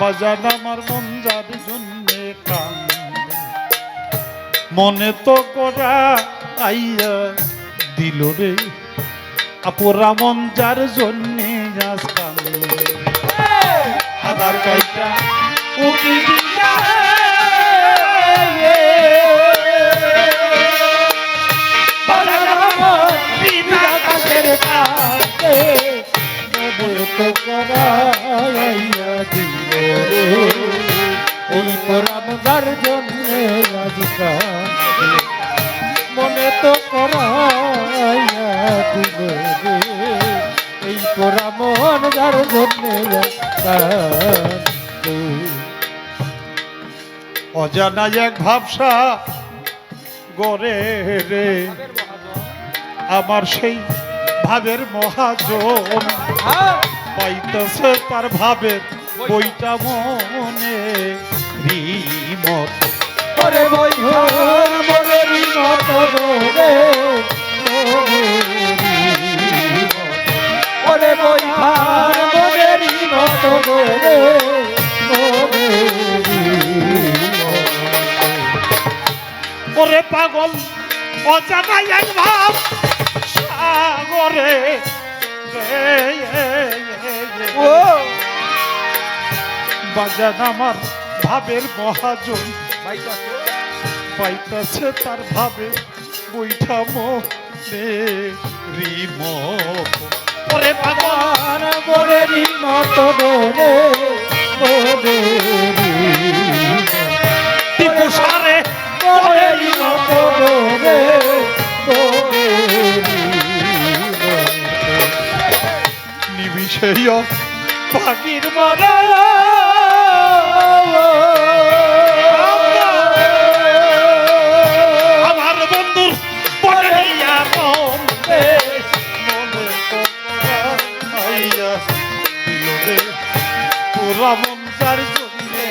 বাজান আমার মন যার জন্যে মনে তো করা আইয়া দিল রে, আপুরা মন যার জন্যে আজ কান্দে। আধার কাইটা মনে তো করাইয়া দিল রে যার জন্যে রাজিকা মনে তো করাইয়া দিল রে এই যার জন্যে অজানা এক ভাবসা গড়ে রে। আমার সেই ভাবের মহাজন পাইতেছে তার ভাবের বইটা মনে রিমত। ওরে বই মরে মত রে ওরে বই মরে মত রে ওরে পাগল অজানা এক ভাব সাগরে ও। বাজান আমার ভাবের মহাজন। পাইতেছে তার ভাবে বইটা মনে রিমত ওরে পাগল আর মরে মত রে টিপু রে, পুরা মন যার জন্যে।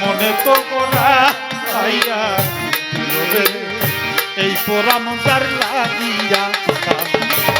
মনে তো করাইয়া দিল রে, এই পোড়া মজার লাগিয়া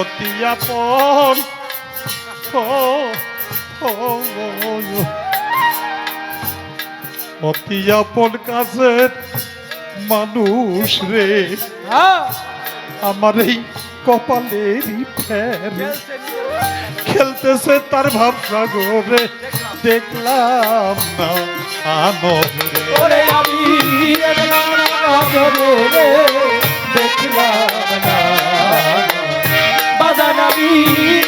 অতি আপন। অতি আপন কাছের মানুষ রে। আমার এই কপালেরই ফের। খেলতেছে তার ভাবসা গোরে দেখলাম না আনরে আমি দেখলাম না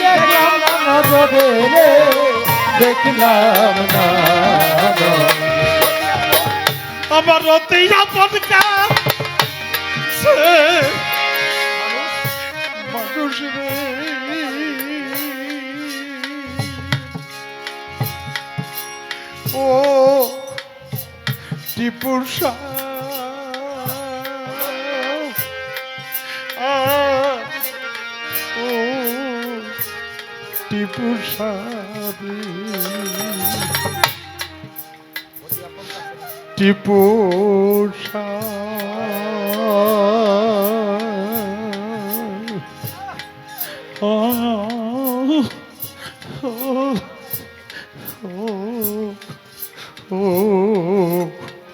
দেখলাম না বাজান দেখলাম না আমার অতি আপন মানুষ রে। ও টিপুর শাহ শাহ টিপু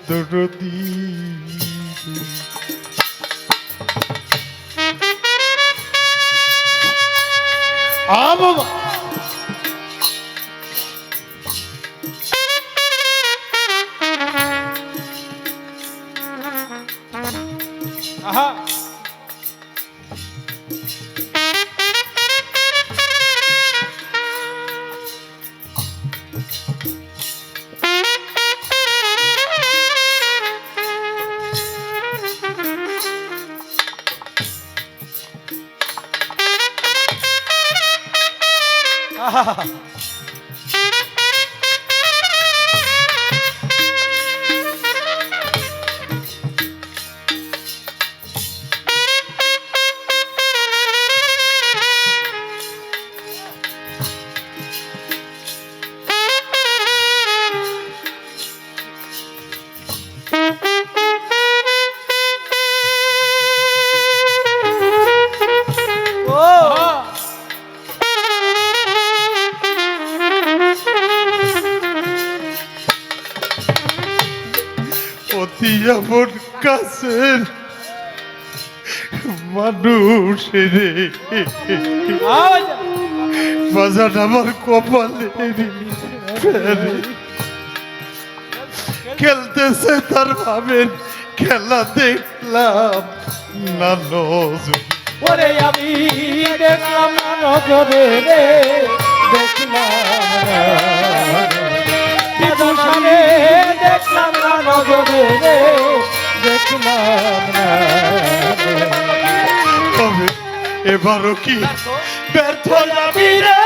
দরদি কাছের মানুষ বাজার আমার কপালে খেলতেছে তার ভাবেন খেলা দেখলাম না নজর। ওরে আমি দেখলাম না নজরে রে, দেখলাম দেখলাম না নজরে রে। দেখলাম না তবে এবারও কি ব্যর্থ যাবি রে?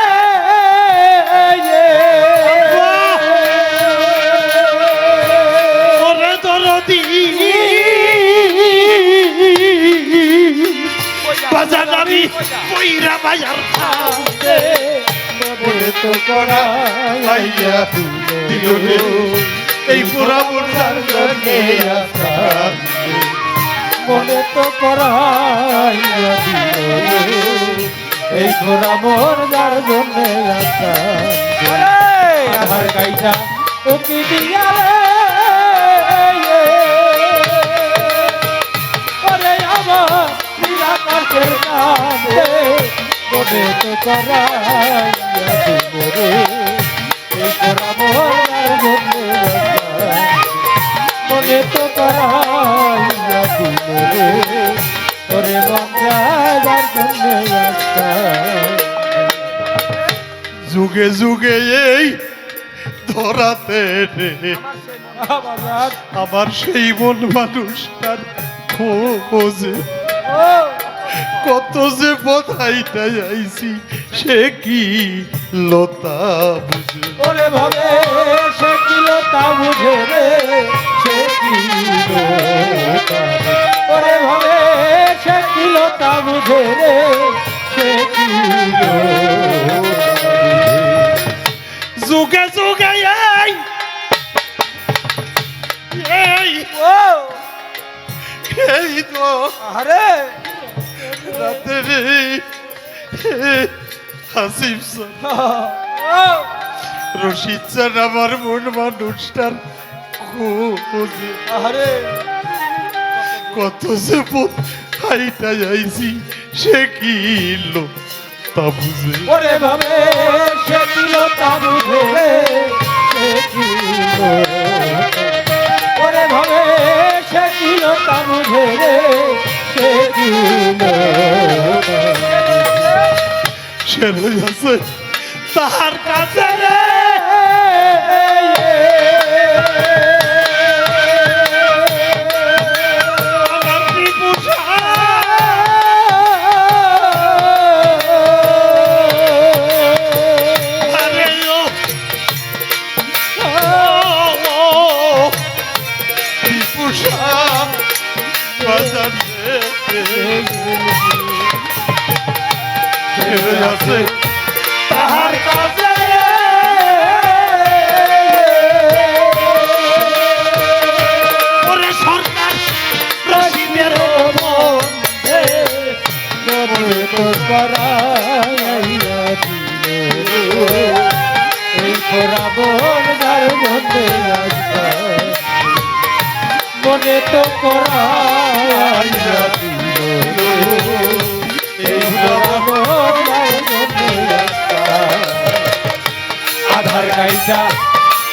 বাজার আমি কইরা বাজার মনে তো করা লাইয়া দিল এই পুরা মুন্ডার জন্যে মনে তো করাইয়া দিল এই ঘোরা মোর যার জন্য আধার গাইটা উকি দিয়া রে। আমার কাছে মনে তো রে এই ঘোরা মোর যার জন্য তো করাইয়া দিল রে। ওরে মন্দার জন্য যুগে যুগে এই ধরাতে আমার সেই মন মানুষটার খোঁজে। কত যে বোধাইটা যাইছি সে কি লতা বুঝে? ওরে ভাবে সে কিলো তা বুঝে রে? সে তা বুঝে রে সে কিলো যুগে যুগে এই এই এই তো আরে রাতে রে হাসিফ স্যার রশিদ স্যার আমার মন মানুষটার আরে কত যে হাইটা যাইছি সে কি লো তা বুঝে? ওরে ভাবে সে কিলো তা বুঝে? সে কিলো ওরে ভাবে সে কিলো তা বুঝে? সে কিলো সে আছে তাহার কাছে আধার গাইটা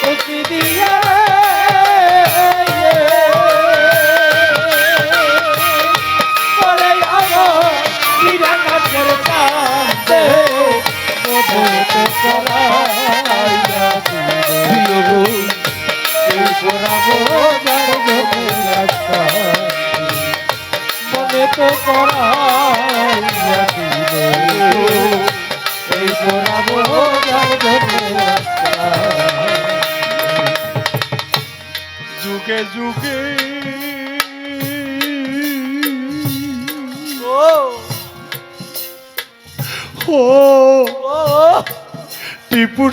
উকি দিয়া মনে তো করাইয়া যুগে যুগে ও। ও। টিপু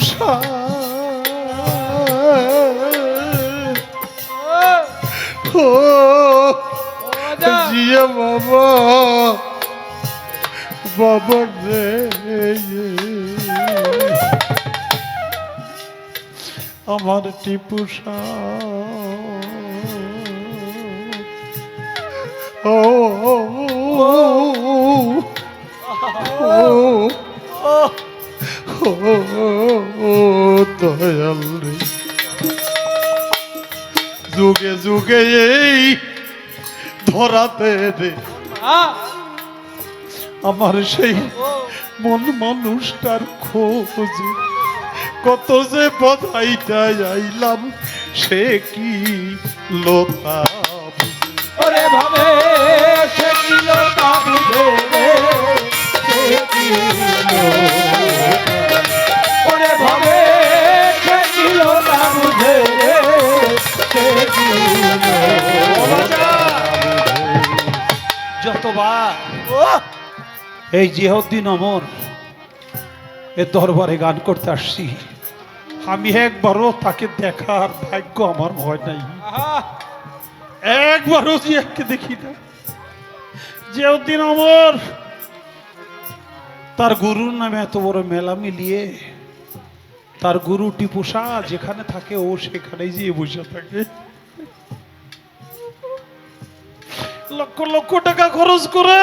ও। জিয়া বাবা বাবা রে। আমার টিপু ও ও ও ও দয়াল রে। যুগে যুগে এই ধরাতে রে। আমার সেই মন মানুষটার খোঁজ। কত যে বধাইটা আইলাম, সে কি লোতা ওরে ভাবে, সে কিল তা বুঝে সে কিল ওরে ভাবে, সে কিল তা বুঝে সে কিল যতবার এই জিহদ্দিন অমর এ দরবারে গান করতে আসছি। আমি একবারও তাকে দেখার ভাগ্য আমার হয় নাই। একবারও জিয়াকে দেখি না। যে দিন আমার তার গুরুর নামে এত বড় মেলা মিলিয়ে তার গুরু টিপুষা যেখানে থাকে ও সেখানেই যেয়ে বসে থাকে। লক্ষ লক্ষ টাকা খরচ করে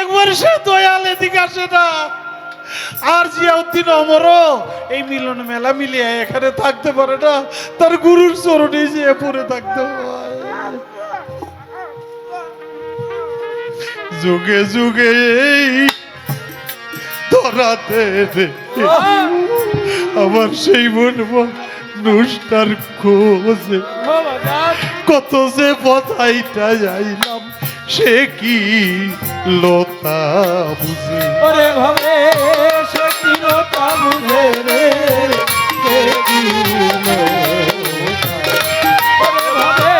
একবার সে দয়াল এদিকে আসে না। আর জিয়াউদ্দিন অমরও এই মিলন মেলা মিলিয়ে এখানে থাকতে পারে না। তার গুরুর চরণে যেয়ে পড়ে থাকতে যুগে যুগে ধরাতে আমার সেই মন নুষ্টার খোঁজে। কত যে বধাইটা যাইলাম, সে কি লতা বুঝে। ওরে সে কিল তা বুঝে রে সে কিল ওরে ভাবে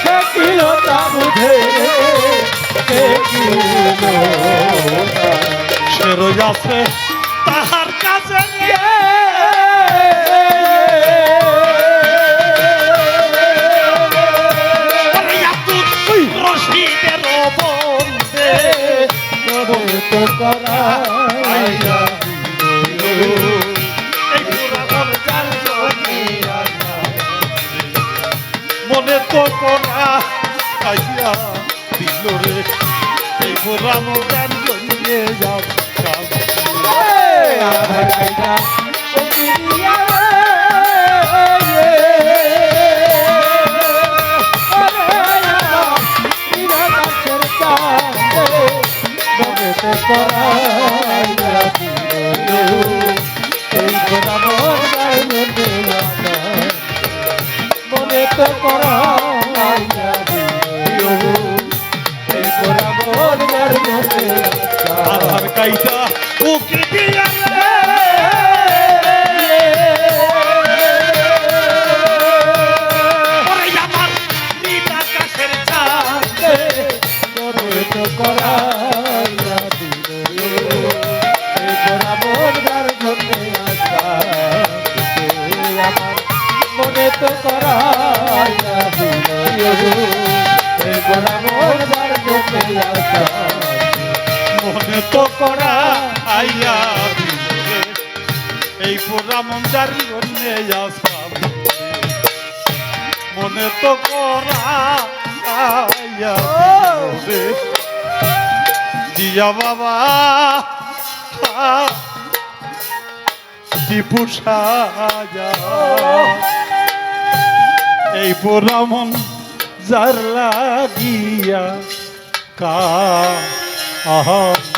সে কিল তা বুঝে রে সে কিল সে রোজ আছে তাহার কাছে রশিদের বন্ধে করা মনে তো করা আইয়া দিল রে। এই পুরানো গান জমিয়ে যাব মনে এই পোড়া মঞ্জারি জন্যে মনে তো করা দিল জিয়া বাবা টিপু সাজা এই পোড়া মন যার লাগিয়া কা আহা।